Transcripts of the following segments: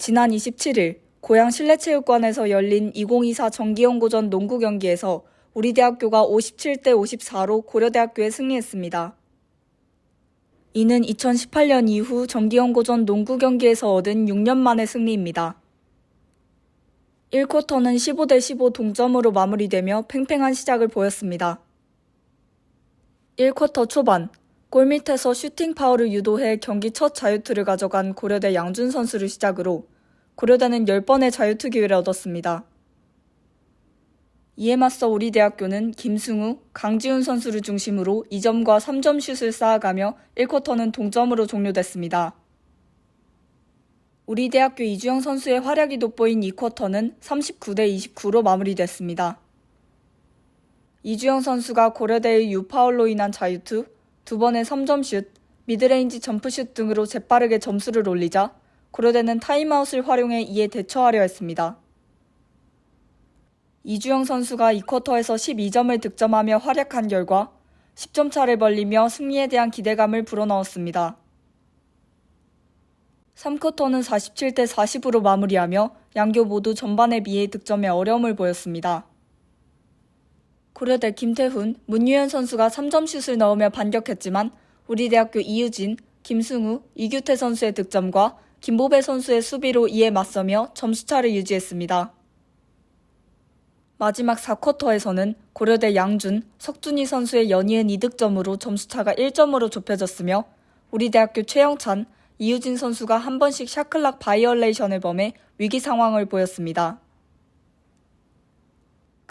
지난 27일 고양 실내체육관에서 열린 2024 정기연고전 농구 경기에서 우리 대학교가 57대 54로 고려대학교에 승리했습니다. 이는 2018년 이후 정기연고전 농구 경기에서 얻은 6년 만의 승리입니다. 1쿼터는 15대 15 동점으로 마무리되며 팽팽한 시작을 보였습니다. 1쿼터 초반 골밑에서 슈팅 파울을 유도해 경기 첫 자유투를 가져간 고려대 양준 선수를 시작으로 고려대는 10번의 자유투 기회를 얻었습니다. 이에 맞서 우리 대학교는 김승우, 강지훈 선수를 중심으로 2점과 3점 슛을 쌓아가며 1쿼터는 동점으로 종료됐습니다. 우리 대학교 이주영 선수의 활약이 돋보인 2쿼터는 39대 29로 마무리됐습니다. 이주영 선수가 고려대의 유파울로 인한 자유투, 두 번의 3점 슛, 미드레인지 점프슛 등으로 재빠르게 점수를 올리자 고려대는 타임아웃을 활용해 이에 대처하려 했습니다. 이주영 선수가 2쿼터에서 12점을 득점하며 활약한 결과 10점 차를 벌리며 승리에 대한 기대감을 불어넣었습니다. 3쿼터는 47대 40으로 마무리하며 양교 모두 전반에 비해 득점에 어려움을 보였습니다. 고려대 김태훈, 문유현 선수가 3점 슛을 넣으며 반격했지만 우리 대학교 이유진, 김승우, 이규태 선수의 득점과 김보배 선수의 수비로 이에 맞서며 점수차를 유지했습니다. 마지막 4쿼터에서는 고려대 양준, 석준희 선수의 연이은 2득점으로 점수차가 1점으로 좁혀졌으며 우리 대학교 최영찬, 이유진 선수가 한 번씩 샤클락 바이올레이션을 범해 위기 상황을 보였습니다.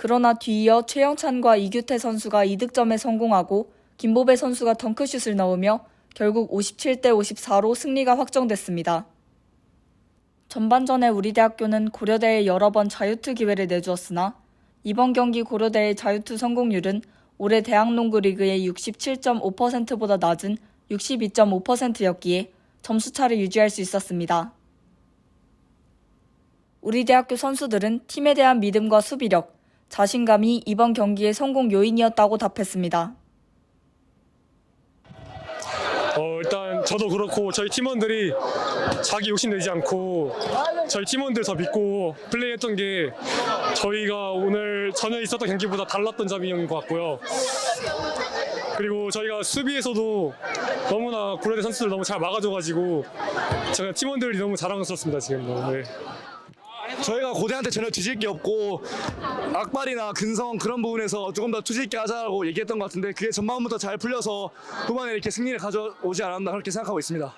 그러나 뒤이어 최영찬과 이규태 선수가 2득점에 성공하고 김보배 선수가 덩크슛을 넣으며 결국 57대 54로 승리가 확정됐습니다. 전반전에 우리 대학교는 고려대에 여러 번 자유투 기회를 내주었으나 이번 경기 고려대의 자유투 성공률은 올해 대학농구 리그의 67.5%보다 낮은 62.5%였기에 점수차를 유지할 수 있었습니다. 우리 대학교 선수들은 팀에 대한 믿음과 수비력, 자신감이 이번 경기의 성공 요인이었다고 답했습니다. 어, 일단 저도 그렇고 저희 팀원들이 자기 욕심 내지 않고 저희 팀원들 더 믿고 플레이했던 게 저희가 오늘 전에 있었던 경기보다 달랐던 점인 것 같고요. 그리고 저희가 수비에서도 너무나 고려대 선수들 너무 잘 막아줘가지고 제가 팀원들이 너무 자랑스럽습니다 지금. 네. 저희가 고대한테 전혀 뒤질 게 없고 악발이나 근성 그런 부분에서 조금 더 투지 있게 하자고 얘기했던 것 같은데 그게 전반부터 잘 풀려서 후반에 이렇게 승리를 가져오지 않았나 그렇게 생각하고 있습니다.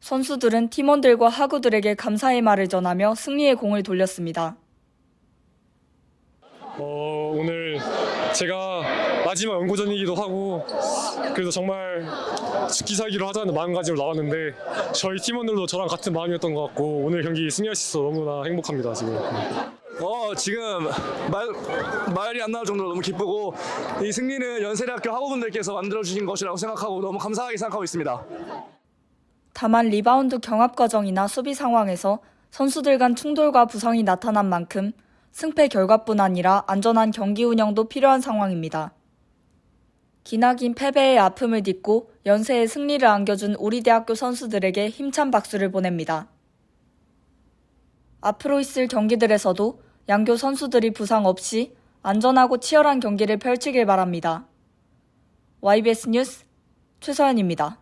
선수들은 팀원들과 하구들에게 감사의 말을 전하며 승리의 공을 돌렸습니다. 어, 오늘 제가 마지막 연고전이기도 하고 그래서 정말 기사기로 하자는 마음가짐으로 나왔는데 저희 팀원들도 저랑 같은 마음이었던 것 같고 오늘 경기 승리할 수 있어서 너무나 행복합니다 지금. 어 지금 말 말이 안 나올 정도로 너무 기쁘고 이 승리는 연세대학교 학우분들께서 만들어 주신 것이라고 생각하고 너무 감사하게 생각하고 있습니다. 다만 리바운드 경합 과정이나 수비 상황에서 선수들 간 충돌과 부상이 나타난 만큼 승패 결과뿐 아니라 안전한 경기 운영도 필요한 상황입니다. 기나긴 패배의 아픔을 딛고 연세의 승리를 안겨준 우리 대학교 선수들에게 힘찬 박수를 보냅니다. 앞으로 있을 경기들에서도 양교 선수들이 부상 없이 안전하고 치열한 경기를 펼치길 바랍니다. YBS 뉴스 최서연입니다.